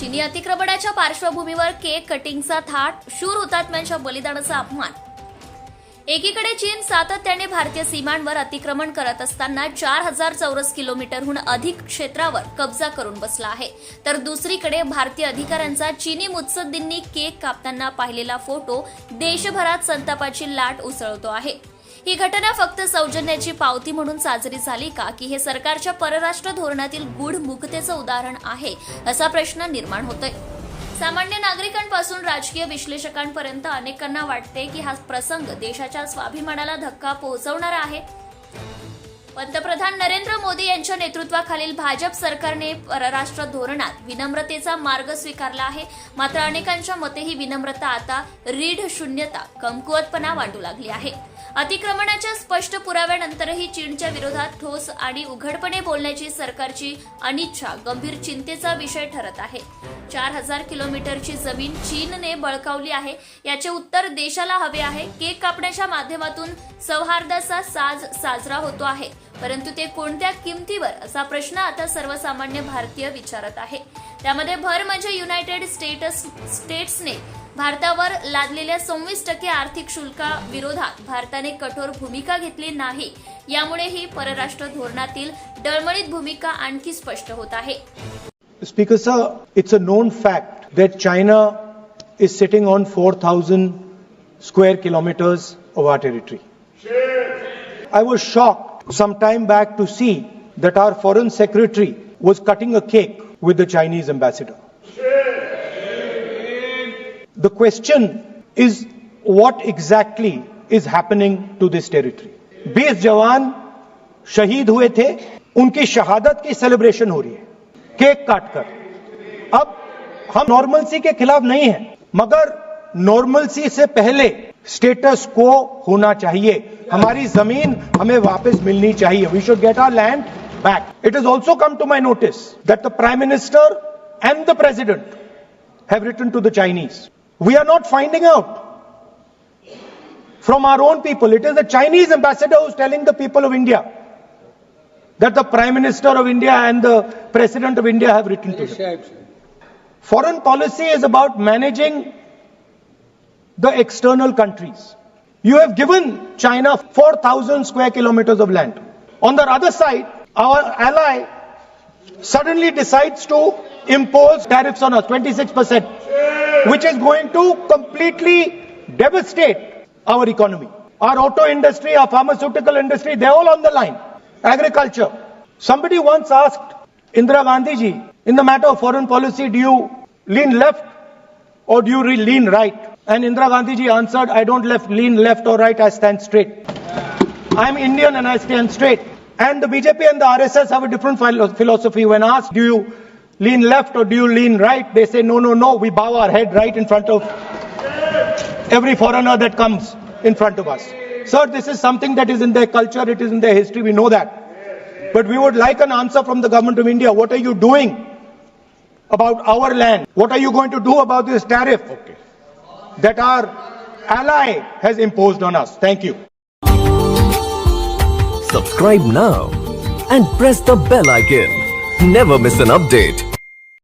चीनी अतिक्रमणाच्या पार्श्वभूमीवर केक कटिंगचा थाट शूर हुतात्म्यांच्या बलिदानाचा अपमान. एकीकडे चीन सातत्याने भारतीय सीमांवर अतिक्रमण करत असताना चार हजार चौरस किलोमीटरहून अधिक क्षेत्रावर कब्जा करून बसला आहे. तर दुसरीकडे भारतीय अधिकाऱ्यांचा चीनी मुत्सद्दींनी केक कापताना पाहिलेला फोटो देशभरात संतापाची लाट उसळतो आहे. ही घटना फक्त सौजन्याची पावती म्हणून साजरी झाली का? की हे सरकारच्या परराष्ट्र धोरणातील गूढ मुक्तेचं उदाहरण आहे असा प्रश्न निर्माण होतोय. सामान्य नागरिकांपासून राजकीय विश्लेषकांपर्यंत अनेकांना वाटते की हा प्रसंग देशाच्या स्वाभिमानाला धक्का पोहोचवणारा आहे. पंतप्रधान नरेंद्र मोदी यांच्या नेतृत्वाखालील भाजप सरकारने परराष्ट्र धोरणात विनम्रतेचा मार्ग स्वीकारला आहे. मात्र अनेकांच्या मते ही विनम्रता आता रीढ शून्यता कमकुवतपणा वाटू लागली आहे. अतिक्रमणाच्या स्पष्ट पुराव्यानंतरही चीनच्या विरोधात ठोस आणि उघडपणे बोलण्याची सरकारची अनिच्छा गंभीर चिंतेचा विषय ठरत आहे. चार हजार किलोमीटरची जमीन चीनने बळकावली आहे. याचे उत्तर देशाला हवे आहे. केक कापण्याच्या माध्यमातून सौहार्दाचा साज साजरा होतो आहे. परंतु ते कोणत्या किमतीवर असा प्रश्न आता सर्वसामान्य भारतीय विचारत आहे. त्यामध्ये भर म्हणजे युनायटेड स्टेटस स्टेट्सने भारतावर लादलेल्या सव्वीस टक्के आर्थिक शुल्का विरोधात भारताने कठोर भूमिका घेतली नाही. यामुळे ही परराष्ट्र धोरणातील डळमळीत भूमिका आणखी स्पष्ट होत आहे. Speaker sir it's a known fact that China is sitting on four thousand square kilometres of our territory I was shock some time back to see that our foreign secretary was cutting a cake with the Chinese ambassador The question is, what exactly is happening to this territory? 20 जवान शहीद हुए थे, उनकी शहादत की celebration हो रही है। केक काटकर अब हम नॉर्मलसी के खिलाफ नहीं है, मगर नॉर्मलसी से पहले स्टेटस को होना चाहिए। हमारी ज़मीन हमें वापस मिलनी चाहिए। We should get our land back it is also come to my notice that the prime minister and the president have written to the Chinese. We are not finding out from our own people. It is the Chinese ambassador who's telling the people of India that the Prime Minister of India and the President of India have written to them. Foreign policy is about managing the external countries. You have given China 4,000 square kilometers of land. On the other side, our ally suddenly decides to impose tariffs on us, 26%, which is going to completely devastate our economy. Our auto industry, our pharmaceutical industry, they're all on the line. Agriculture. Somebody once asked Indira Gandhi ji, in the matter of foreign policy, do you lean left or do you lean right? And Indira Gandhi ji answered, I don't left, lean left or right, I stand straight. I'm Indian and I stand straight. And the BJP and the RSS have a different philosophy. When asked, do you lean left or do you lean right? They say, no, no, no. We bow our head right in front of every foreigner that comes in front of us. Sir, this is something that is in their culture, it is in their history, we know that. But we would like an answer from the government of India. What are you doing about our land? What are you going to do about this tariff okay. that our ally has imposed on us? Thank you. Subscribe now and press the bell icon. Never miss an update.